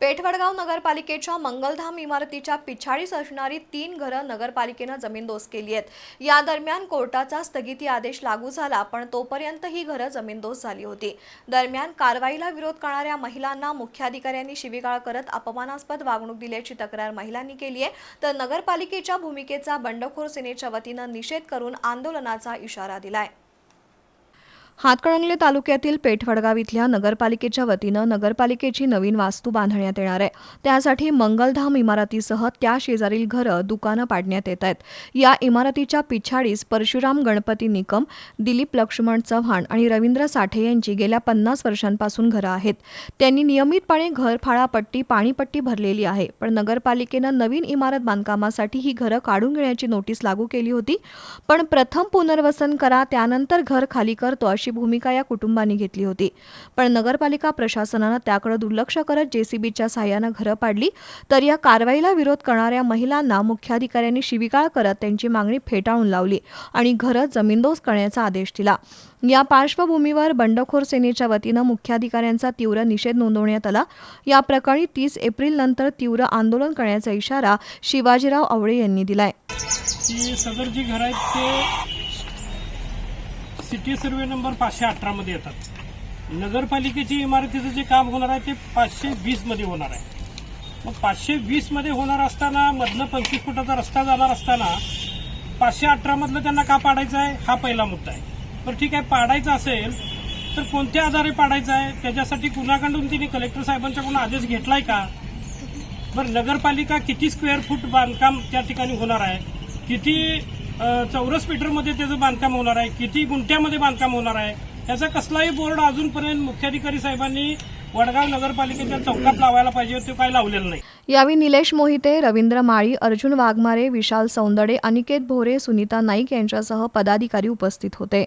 पेठवडगाव नगरपालिकेच्या मंगलधाम इमारतीच्या पिछाडीस असणारी तीन घरं नगरपालिकेनं जमीनदोस्त केली आहेत. या दरम्यान कोर्टाचा स्थगिती आदेश लागू झाला पण तोपर्यंत ही घरं जमीनदोस्त झाली होती. दरम्यान कारवाईला विरोध करणाऱ्या महिलांना मुख्याधिकाऱ्यांनी शिवीगाळ करत अपमानास्पद वागणूक दिल्याची तक्रार महिलांनी केली आहे. तर नगरपालिकेच्या भूमिकेचा बंडखोर सेनेच्या वतीनं निषेध करून आंदोलनाचा इशारा दिलाय. हातकणंगले तालुक्यातील पेठवडगाव इथल्या नगरपालिकेच्या वतीनं नगरपालिकेची नवीन वास्तू बांधण्यात येणार आहे. त्यासाठी मंगलधाम इमारतीसह त्या शेजारील घरं दुकानं पाडण्यात येत आहेत. या इमारतीच्या पिछाडीस परशुराम गणपती निकम दिलीप लक्ष्मण चव्हाण आणि रवींद्र साठे यांची गेल्या पन्नास वर्षांपासून घरं आहेत. त्यांनी नियमितपणे घरफाळापट्टी पाणीपट्टी भरलेली आहे. पण नगरपालिकेनं नवीन इमारत बांधकामासाठी ही घरं काढून घेण्याची नोटीस लागू केली होती. पण प्रथम पुनर्वसन करा त्यानंतर घर खाली करतो अशी भूमिका या कुटुंबांनी घेतली होती. पण नगरपालिका प्रशासनानं त्याकडे दुर्लक्ष करत जेसीबीच्या सहाय्यानं घरं पाडली. तर या कारवाईला विरोध करणाऱ्या महिलांना मुख्याधिकाऱ्यांनी शिवीगाळ करत त्यांची मागणी फेटाळून लावली आणि घरं जमीनदोज करण्याचा आदेश दिला. या पार्श्वभूमीवर बंडखोर सेनेच्या वतीनं मुख्याधिकाऱ्यांचा तीव्र निषेध नोंदवण्यात आला. या प्रकरणी तीस एप्रिल नंतर तीव्र आंदोलन करण्याचा इशारा शिवाजीराव आवळे यांनी दिलाय. सदर जी घर आहेत ते सिटी सर्वे नंबर पाचशे अठरामध्ये येतात. नगरपालिकेची इमारतीचं जे काम होणार आहे ते पाचशे वीसमध्ये होणार आहे. मग पाचशे वीसमध्ये होणार असताना मधलं पंचवीस फुटाचा रस्ता जाणार असताना पाचशे अठरामधलं त्यांना का पाडायचं आहे? हा पहिला मुद्दा आहे. बरं ठीक आहे पाडायचं असेल तर कोणत्या आधारे पाडायचं आहे? त्याच्यासाठी कुणाकडून तिने कलेक्टर साहेबांच्याकडून आदेश घेतलाय का? बरं नगरपालिका किती स्क्वेअर फूट बांधकाम त्या ठिकाणी होणार आहे? किती चौरस मीटरमध्ये त्याचं बांधकाम होणार आहे. किती गुंठ्यामध्ये बांधकाम होणार आहे? याचा कसलाही बोर्ड अजूनपर्यंत मुख्याधिकारी साहेबांनी वडगाव नगरपालिकेच्या चौकात लावायला पाहिजे ते काही लावलेलं नाही. यावेळी निलेश मोहिते रवींद्र माळी अर्जुन वाघमारे विशाल सौंदडे अनिकेत भोरे सुनीता नाईक यांच्यासह पदाधिकारी उपस्थित होते.